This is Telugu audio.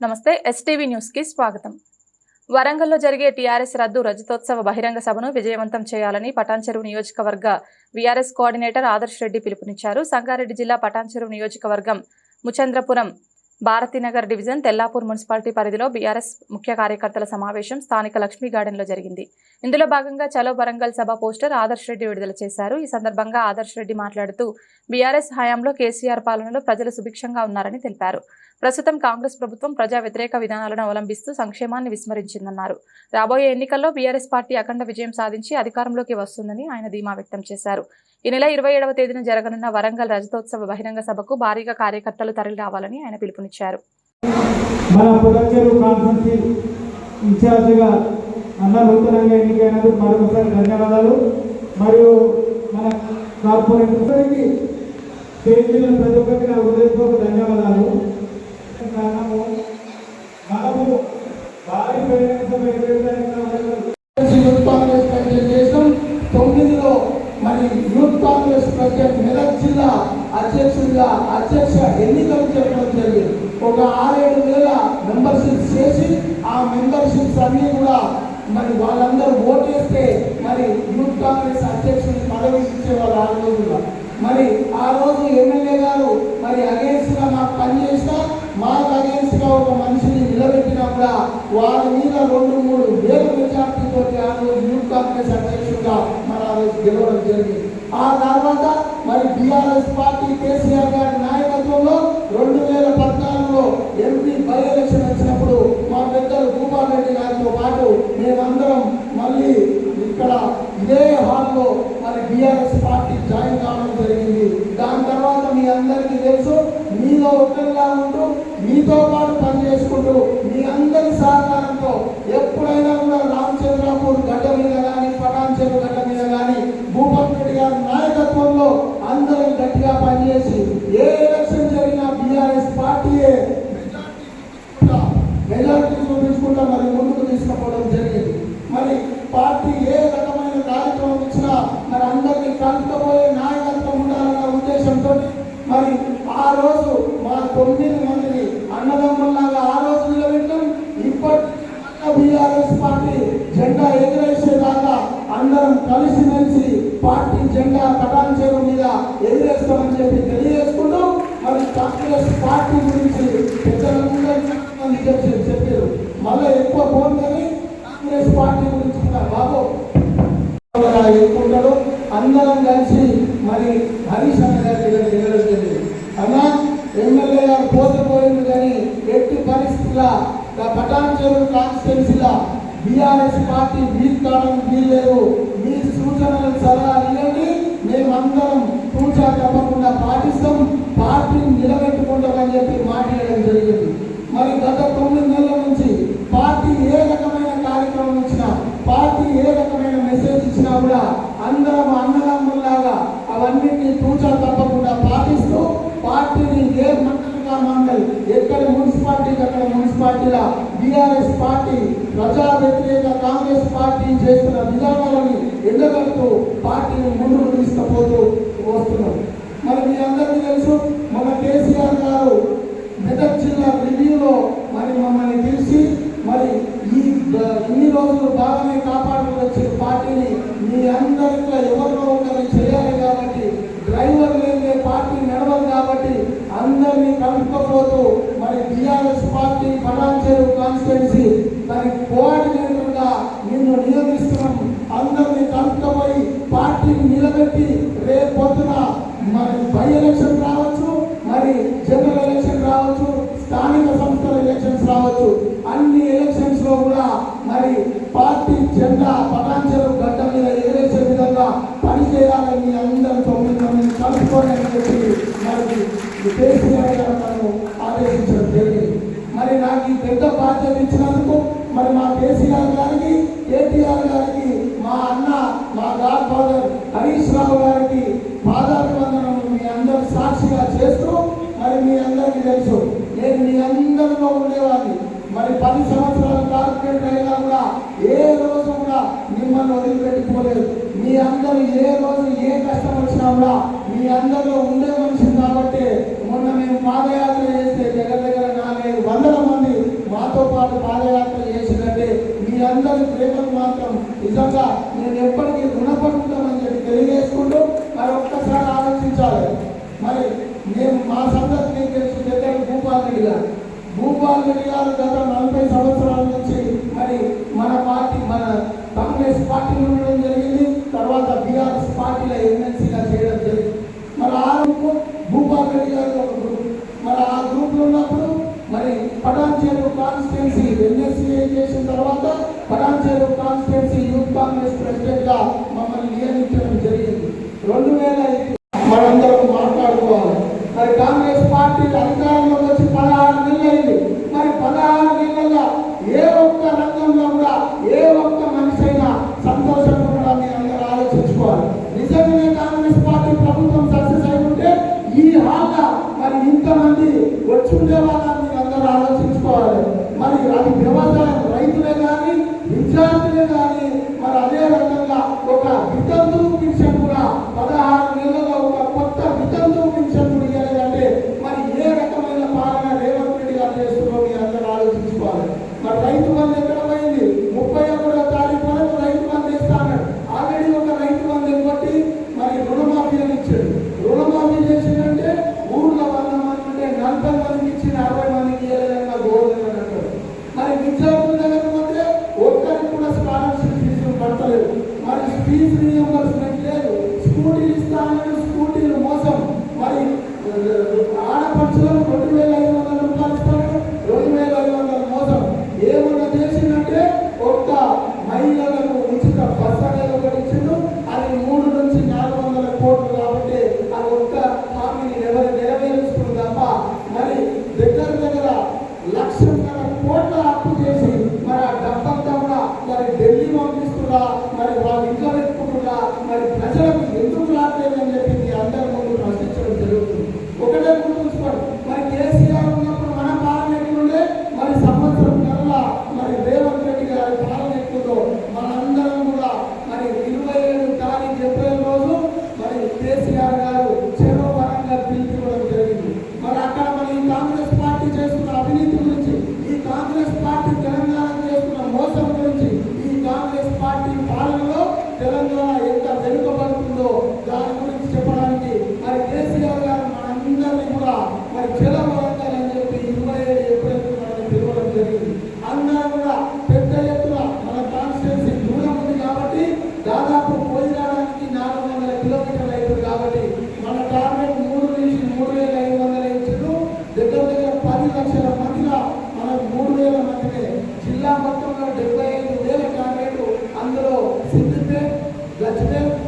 నమస్తే ఎస్టీవీ న్యూస్కి స్వాగతం. వరంగల్లో జరిగే టీఆర్ఎస్ రద్దు రజతోత్సవ బహిరంగ సభను విజయవంతం చేయాలని పటాన్చెరువు నియోజకవర్గ వీఆర్ఎస్ కోఆర్డినేటర్ ఆదర్శ్ రెడ్డి పిలుపునిచ్చారు. సంగారెడ్డి జిల్లా పటాన్చెరువు నియోజకవర్గం ముచంద్రపురం భారతీనగర్ డివిజన్ తెల్లాపూర్ మున్సిపాలిటీ పరిధిలో బీఆర్ఎస్ ముఖ్య కార్యకర్తల సమావేశం స్థానిక లక్ష్మీ గార్డెన్లో జరిగింది. ఇందులో భాగంగా చలో వరంగల్ సభ పోస్టర్ ఆదర్శ్ రెడ్డి విడుదల చేశారు. ఈ సందర్భంగా ఆదర్శ్ రెడ్డి మాట్లాడుతూ బీఆర్ఎస్ హయాంలో కేసీఆర్ పాలనలో ప్రజలు సుభిక్షంగా ఉన్నారని తెలిపారు. ప్రస్తుతం కాంగ్రెస్ ప్రభుత్వం ప్రజా వ్యతిరేక విధానాలను అవలంబిస్తూ సంక్షేమాన్ని విస్మరించిందన్నారు. రాబోయే ఎన్నికల్లో బీఆర్ఎస్ పార్టీ అఖండ విజయం సాధించి అధికారంలోకి వస్తుందని ఆయన ధీమా వ్యక్తం చేశారు. ఈ నెల ఇరవై ఏడవ తేదీన జరగనున్న వరంగల్ రజతోత్సవ బహిరంగ సభకు భారీగా కార్యకర్తలు తరలి రావాలని ఆయన పిలుపునిచ్చారు. మన కాన్ఫరెన్స్ ఇన్ఛార్జిగా అన్న నూతనంగా ఎన్నికైనందుకు మరొకసారి ధన్యవాదాలు. మరియు మన ప్రతి ఒక్కరికి నా హృదయపూర్వక ధన్యవాదాలు. కారణము మనము భారీ బహిరంగ యూత్ కాంగ్రెస్ చేసాం తొమ్మిదిలో మరి యూత్ కాంగ్రెస్ ప్రెసిడెంట్ మెదక్ జిల్లా అధ్యక్షుడిగా అధ్యక్ష ఎన్నికలు జరగడం జరిగింది. ఒక ఆరేడు వేల మెంబర్షిప్ చేసి ఆ మెంబర్షిప్స్ అన్నీ కూడా మరి వాళ్ళందరూ ఓటేస్తే మరి యూత్ కాంగ్రెస్ అధ్యక్షుని పదవి ఇచ్చేవాళ్ళు ఆ రోజుల్లో. మరి ఆ రోజు ఎమ్మెల్యే గారు మరి అగేన్స్ట్ మాకు పనిచేస్తా మాకు అగేన్స్ట్గా ఒక మనిషిని నిలబెట్టినా కూడా వారి మీద రెండు మూడు వేల మెజార్టీతో ఆ రోజు యూత్ కాంగ్రెస్ అధ్యక్షుడిగా మన ఆ రోజు గెలవడం జరిగింది. ఆ తర్వాత మరి బీఆర్ఎస్ పార్టీ కేసీఆర్ గారి నాయకత్వంలో రెండు వేల పద్నాలుగులో ఎంపీ బై ఎలక్షన్ వచ్చినప్పుడు మా పెద్దలు భూపాల్ రెడ్డి గారితో పాటు మేమందరం మళ్ళీ ఇక్కడ ఇదే హాల్లో మరి బీఆర్ఎస్ పార్టీ జాయిన్ కావడం జరిగింది. దాని తర్వాత మీ అందరికీ తెలుసు మీలో ఒకరిగా ఉంటూ మీతో పాటు పనిచేసుకుంటూ మీ అందరి సహకారంతో ఎప్పుడైనా కూడా రామచంద్రాపూర్ గడ్డ మీద కానీ పటాన్చెరు గడ్డ మీద కానీ భూపత్ రెడ్డి గారి నాయకత్వంలో అందరం గట్టిగా పనిచేసి ఏ ఎలక్షన్ జరిగినా బీఆర్ఎస్ పార్టీయే మెజార్టీ చూపించుకుంటా మరి ముందుకు తీసుకుపోవడం జరిగింది. మరి పార్టీ ఏ రకమైన కార్యక్రమం ఇచ్చినా మరి అందరినీ కలుపుకోబోయే నాయకత్వం ఉండాలన్న ఉద్దేశంతో మరి ఆ రోజు మా తొమ్మిది మందిని అన్నదమ్ముల్లాగా ఆ రోజు నిలబెట్టాం ఇప్పటి బీఆర్ఎస్ పార్టీ జెండా ఎగిరేసేదాకా అందరం కలిసిమెలిసి పార్టీ జెండా కటాన్ చెరువు మీద ఎగిరేస్తామని చెప్పి తెలియజేసుకుంటూ మరి కాంగ్రెస్ పార్టీ గురించి పెద్దలందరూ చెప్పారు. మళ్ళీ ఎక్కువ పోతుందని కాంగ్రెస్ పార్టీ గురించి కూడా బాబు ఎక్కుంటాడు అందరం కలిసి మరి హరీష్ అన్న గారి దగ్గర అన్నా ఎమ్మెల్యే గారు పోతే పోయింది కానీ ఎట్టి పరిస్థితుల పటాన్ చెరువు కాన్స్టిట్యున్సీలో బీఆర్ఎస్ పార్టీ వీక్ కావడం వీల్లేదు. మీ సూచనలు సలహాలు ఇవ్వండి. మేమందరం పూజ తప్పకుండా పాటిస్తాం. పార్టీని నిలబెట్టుకుంటామని చెప్పి మాట్లాడడం జరిగింది. మరి గత తొమ్మిది నెలల నుంచి పార్టీ ఏ రకమైన కార్యక్రమం ఇచ్చినా పార్టీ ఏ రకమైన మెసేజ్ ఇచ్చినా కూడా అందరం అన్నదమ్ముల్లాగా అవన్నిటిని తూచా తప్పకుండా పాటిస్తూ పార్టీని ఏ మండలిగా మండలి ఎక్కడ మున్సిపాలిటీకి అక్కడ మున్సిపాలిటీలా బీఆర్ఎస్ పార్టీ ప్రజా వ్యతిరేక కాంగ్రెస్ పార్టీ చేస్తున్న విధానాలని ఎండగడుతూ పార్టీని ముందుకు తీసుకుపోతూ వస్తున్నాం. మరి మీ అందరికీ తెలుసు మన కేసీఆర్ గారు మెదక్ జిల్లా రివ్యూలో మరి మమ్మల్ని పిలిచి మరి ఈ ఇన్ని రోజులు బాగానే కాపాడు వచ్చిన పార్టీని మీ అందరిలో ఎవరిలో ఒకరిని చేయాలి కాబట్టి డ్రైవర్ లేని పార్టీ నడవదు కాబట్టి అందరినీ కలుపుకోపోతూ మరి బీఆర్ఎస్ పార్టీ పటాన్చెరు కాన్స్టిట్యున్సీ మరి కోఆర్డినేటర్గా నిన్ను నియమిస్తున్నాం అందరినీ కలుపుకపోయి పార్టీని నిలబెట్టి రేపు పొద్దున మరి బై ఎలక్షన్ రావచ్చు మరి జనరల్ ఎలక్షన్ రావచ్చు స్థానిక సంస్థల ఎలక్షన్స్ రావచ్చు అన్ని ఎలక్షన్స్లో కూడా మరి పార్టీ జెండా పటాంచలు గడ్డ మీద ఎగరేసే విధంగా పనిచేయాలని మీ అందరూ తొమ్మిది మందిని కలుపుకొని అని చెప్పి మనకి కేసీఆర్ గారు మనం ఆదేశించడం జరిగింది. మరి నాకు ఈ పెద్ద బాధ్యత ఇచ్చినందుకు మరి మా కేసీఆర్ గారికి కేటీఆర్ గారికి మా అన్న మా గాడ్ ఫాదర్ హరీష్ రావు గారికి పాదాభివందనం మీ అందరు సాక్షిగా చేస్తూ మరి మీ అందరికీ తెలుసు నేను మీ అందరిలో ఉండేవాడిని మరి పది సంవత్సరాలు కార్పొరేటర్ అయినా కూడా ఏ రోజు కూడా మిమ్మల్ని వదిలిపెట్టుకోలేదు మీ అందరూ ఏ రోజు ఏ కష్టం వచ్చినా కూడా మీ అందరం మాట్లాడుకోవాలి. మరి కాంగ్రెస్ పార్టీ అధికారంలో వచ్చి పదహారు నెలలైంది మరి పదహారు నెలల ఏ ఒక్క రంగంలో కూడా ఏ ఒక్క మనిషి అయినా సంతోషంగా కూడా అందరూ ఆలోచించుకోవాలి. నిజంగానే కాంగ్రెస్ పార్టీ ప్రభుత్వం సక్సెస్ అయి ఉంటే ఈ హాల్గా మరి ఇంతమంది వచ్చి ఉండే వాళ్ళ ಶ್ರೀರಾಮ hükümetine